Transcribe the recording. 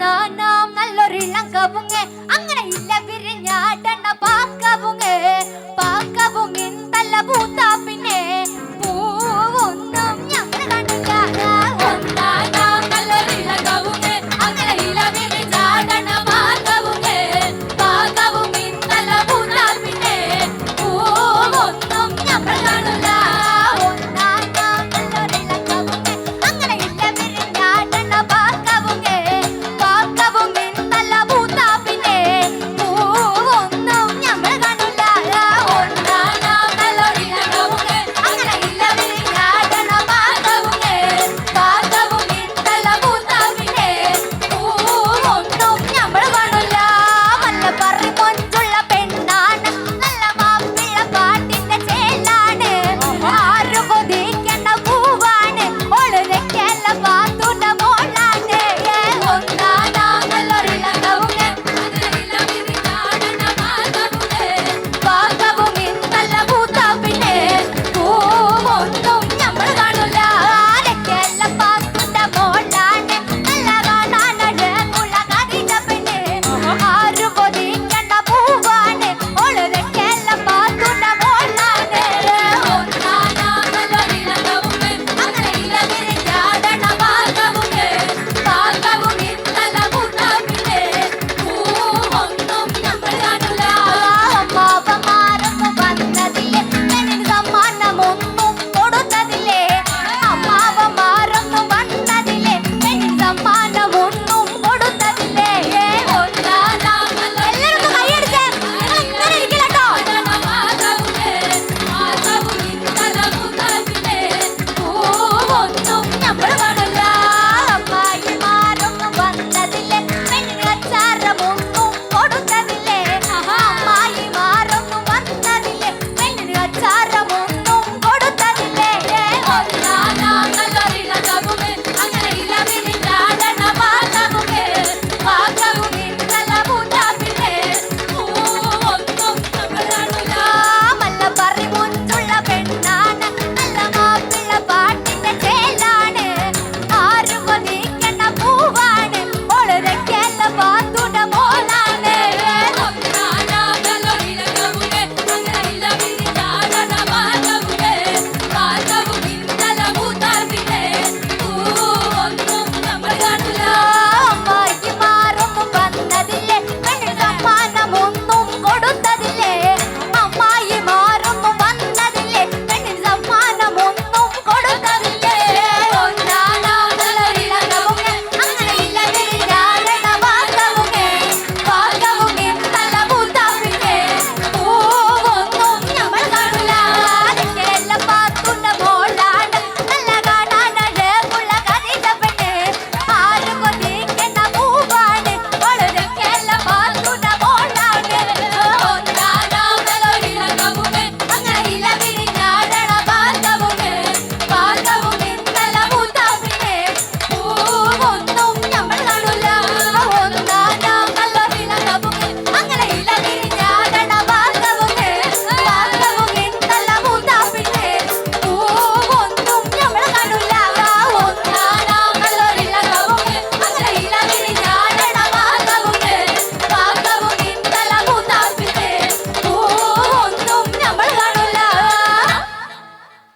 നാനാം നല്ലൊരു ഇളം അങ്ങനെ ഇല്ല പിരിഞ്ഞാട്ടണ്ട പാക്കവുങ്ങ പാക്കവുങ്ങിൻ തല്ല പൂത്ത